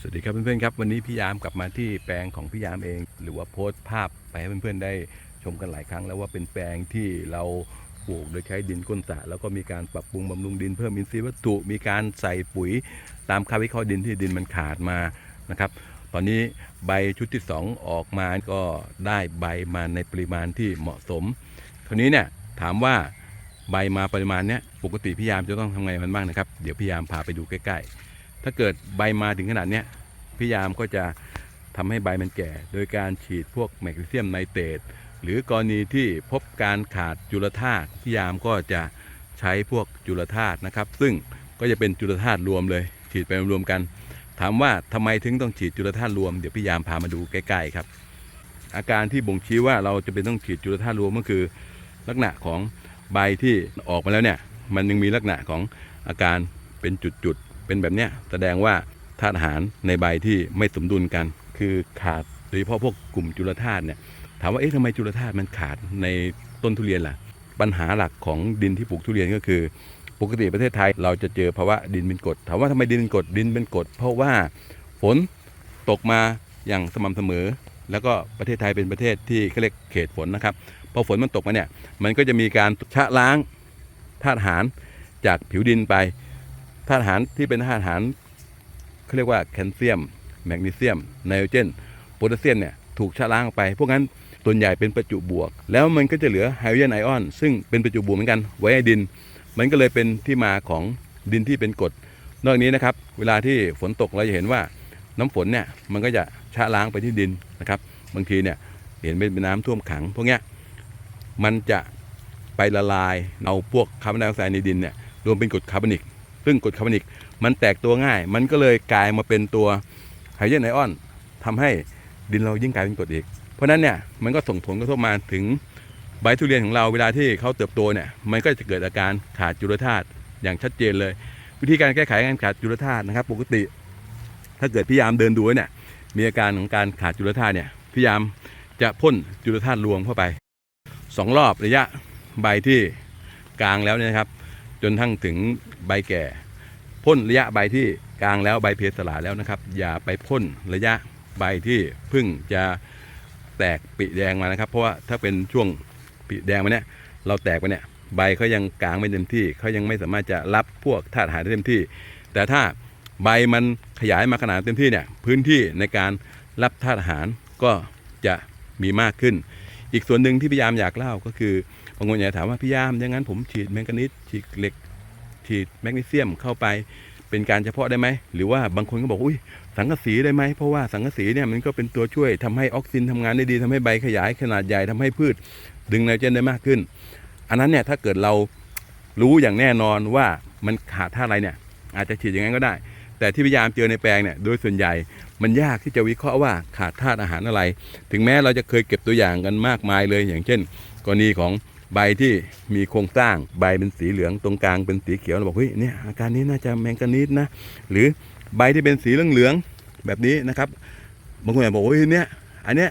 สวัสดีครับเพื่อนๆครับวันนี้พี่ยามกลับมาที่แปลงของพี่ยามเอง หรือว่าโพสต์ภาพไปให้เพื่อนๆได้ชมกันหลายครั้ง แล้วว่าเป็นแปลงที่เราปลูกโดยใช้ดินก้นสระแล้วก็มีการปรับปรุงบำรุงดินเพิ่มอินทรีย์วัตถุมีการใส่ปุ๋ย ตามค่าวิเคราะห์ดินที่ดินมันขาดมานะครับ ตอนนี้ใบชุดที่ 2 ออกมาก็ได้ใบมาในปริมาณที่เหมาะสมคราวนี้เนี่ยถามว่าใบมาปริมาณเนี้ยปกติพี่ยามจะต้องทำไงมันบ้างนะครับเดี๋ยวพี่ยามพาไปดูใกล้ๆ ถ้าเกิดใบมาถึงขนาดเนี้ยพี่ยามก็จะทำให้ใบมันแก่ โดยการฉีดพวกแมกนีเซียมไนเตรตหรือกรณีที่พบการขาดจุลธาตุพี่ยามก็จะใช้พวกจุลธาตุนะครับ ซึ่งก็จะเป็นจุลธาตุรวมเลย ฉีดไปรวมกัน ถามว่าทำไมถึงต้องฉีดจุลธาตุรวมเดี๋ยวพี่ยามพามาดูใกล้ๆครับ อาการที่บ่งชี้ว่าเราจะเป็นต้องฉีดจุลธาตุรวมก็คือ ลักษณะของใบที่ออกมาแล้วเนี่ยมันยังมีลักษณะของอาการเป็นจุด เป็นแบบเนี้ยแสดงว่าธาตุอาหารในใบที่ไม่สมดุลกัน คือขาดโดยเฉพาะพวกกลุ่มจุลธาตุเนี่ยถามว่าเอ๊ะทำไมจุลธาตุมันขาดในต้นทุเรียนล่ะ ปัญหาหลักของดินที่ปลูกทุเรียนก็คือ ปกติประเทศไทยเราจะเจอภาวะดินเป็นกรดถามว่าทำไมดินเป็นกรดดินเป็นกรดเพราะว่าฝนตกมาอย่างสม่ำเสมอ แล้วก็ประเทศไทยเป็นประเทศที่เขาเรียกเขตฝนนะครับพอฝนมันตกมาเนี่ยมันก็จะมีการชะล้างธาตุอาหารจากผิวดินไป ธาตุอาหารที่เป็นธาตุอาหารเขาเรียกว่าแคลเซียม แมกนีเซียมไนโตรเจนโพแทสเซียมเนี่ยถูกชะล้างไป พวกนั้นส่วนใหญ่เป็นประจุบวก แล้วมันก็จะเหลือไฮโดรเจนไอออน ซึ่งเป็นประจุบวกเหมือนกันไว้ในดิน มันก็เลยเป็นที่มาของดินที่เป็นกรดนอกจากนี้นะครับ เวลาที่ฝนตกเราจะเห็นว่าน้ำฝนเนี่ยมันก็จะชะล้างไปที่ดินนะครับบางทีเนี่ยเห็นเป็นน้ำท่วมขัง พวกเนี้ยมันจะไปละลายเอาพวกคาร์บอนไดออกไซด์ในดินเนี่ยรวมเป็นกรดคาร์บอนิก ซึ่งกรดคาร์บอนิกมันแตกตัวง่าย มันก็เลยกลายมาเป็นตัวไฮโดรนไอออนทำให้ดินเรายิ่งกลายเป็นกรดอีก เพราะฉะนั้นเนี่ยมันก็ส่งผลกระทบมาถึงใบทุเรียนของเราเวลาที่เขาเติบโตเนี่ยมันก็จะเกิดอาการขาดจุลธาตุอย่างชัดเจนเลย วิธีการแก้ไขการขาดจุลธาตุนะครับ ปกติ ถ้าเกิดพยายามเดินดูเนี่ยมีอาการของการขาดจุลธาตุเนี่ยพยายามจะพ่นจุลธาตุรวมเข้าไปสองรอบระยะใบที่กลางแล้วเนี่ยนะครับ จนทั้งถึงใบแก่พ่นระยะใบที่กลางแล้วใบเพสลาแล้วนะครับ อย่าไปพ่นระยะใบที่เพิ่งจะแตกปีแดงมานะครับ เพราะว่าถ้าเป็นช่วงปีแดงมาเนี่ยเราแตกไปเนี่ยใบเขายังกลางไม่เต็มที่เขายังไม่สามารถจะรับพวกธาตุอาหารได้เต็มที่ แต่ถ้าใบมันขยายมาขนาดเต็มที่เนี่ยพื้นที่ในการรับธาตุอาหารก็จะมีมากขึ้น อีกส่วนหนึ่งที่พยายามอยากเล่าก็คือบางคนอยากถามว่าพี่ยามอย่างนั้นผมฉีดแมงกานิสฉีดเหล็ก ฉีดแมกนีเซียมเข้าไปเป็นการเฉพาะได้ไหม หรือว่าบางคนก็บอกอุ้ยสังกะสีได้ไหม เพราะว่าสังกะสีเนี่ยมันก็เป็นตัวช่วยทำให้ออกซินทำงานได้ดีทำให้ใบขยายขนาดใหญ่ทำให้พืช ดึงไนโตรเจนได้มากขึ้น อันนั้นเนี่ยถ้าเกิดเรารู้อย่างแน่นอนว่ามันขาดธาตุอะไรเนี่ย อาจจะฉีดอย่างนั้นก็ได้ แต่ที่พยายามเจอในแปลงเนี่ยโดยส่วนใหญ่มันยากที่จะวิเคราะห์ว่าขาดธาตุอาหารอะไร ถึงแม้เราจะเคยเก็บตัวอย่างกันมากมายเลย อย่างเช่น กรณีของใบที่มีโครงสร้างใบเป็นสีเหลืองตรงกลางเป็นสีเขียวเราบอกเฮ้ยเนี่ยอาการนี้น่าจะแมงกานีสนะหรือใบที่เป็นสีเหลืองๆแบบนี้นะครับบางคนอาจบอกว่าเฮ้ยเนี่ยอันเนี้ย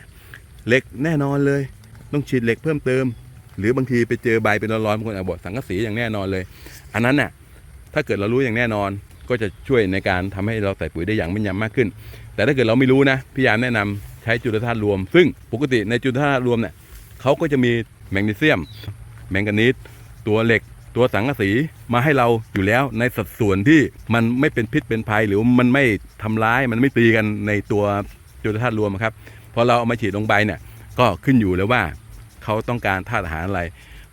เหล็กแน่นอนเลย ต้องฉีดเหล็กเพิ่มเติม หรือบางทีไปเจอใบเป็นร้อนๆบางคนอาจบอกสังกะสีอย่างแน่นอนเลย อันนั้นน่ะถ้าเกิดเรารู้อย่างแน่นอน ก็จะช่วยในการทำให้เราใส่ปุ๋ยได้อย่างแม่นยำมากขึ้น แต่ถ้าเกิดเราไม่รู้นะพยายามแนะนำใช้จุลธาตุรวม ซึ่งปกติในจุลธาตุรวมเนี่ยเขาก็จะมีแมกนีเซียม แมงกานีสตัวเหล็ก ตัวสังกะสีมาให้เราอยู่แล้วในสัดส่วนที่มันไม่เป็นพิษเป็นภัยหรือมันไม่ทำร้ายมันไม่ตีกันในตัวจุลธาตุรวมครับพอเราเอามาฉีดลงใบเนี่ยก็ขึ้นอยู่แล้วว่าเขาต้องการธาตุอาหารอะไร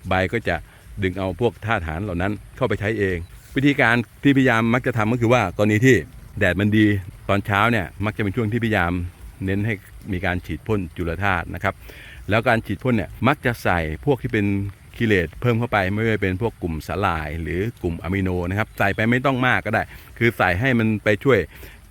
ใบก็จะดึงเอาพวกธาตุอาหารเหล่านั้นเข้าไปใช้เอง วิธีการที่พยายามมักจะทำก็คือว่ากรณีที่แดดมันดีตอนเช้าเนี่ยมักจะเป็นช่วงที่พยายามเน้นให้มีการฉีดพ่นจุลธาตุนะครับ แล้วการฉีดพ่นเนี่ยมักจะใส่พวกที่เป็นกิเลสเพิ่มเข้าไปไม่ว่าเป็นพวกกลุ่มสาลาย หรือกลุ่มอะมิโนนะครับใส่ไปไม่ต้องมากก็ได้ คือใส่ให้มันไปช่วย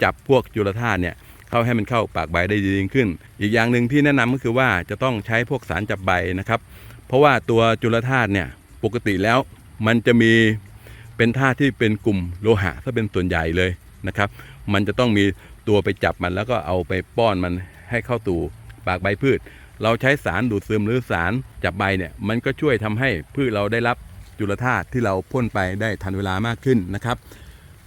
จับพวกจุลธาตุเนี่ยเข้าให้มันเข้าปากใบได้ดีขึ้น อีกอย่างหนึ่งที่แนะนำก็คือว่าจะต้องใช้พวกสารจับใบนะครับ เพราะว่าตัวจุลธาตุเนี่ยปกติแล้วมันจะมี เป็นธาตุที่เป็นกลุ่มโลหะถ้าเป็นส่วนใหญ่เลยนะครับ มันจะต้องมีตัวไปจับมันแล้วก็เอาไปป้อนมันให้เข้าตู่ปากใบพืช เราใช้สารดูดซึมหรือสารจับใบเนี่ยมันก็ช่วยทำให้พืชเราได้รับจุลธาตุที่เราพ่นไปได้ทันเวลามากขึ้นนะครับ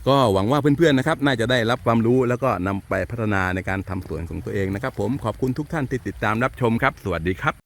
ก็หวังว่าเพื่อนๆนะครับ น่าจะได้รับความรู้แล้วก็นำไปพัฒนาในการทำสวนของตัวเองนะครับ ผมขอบคุณทุกท่านที่ติดตามรับชมครับ สวัสดีครับ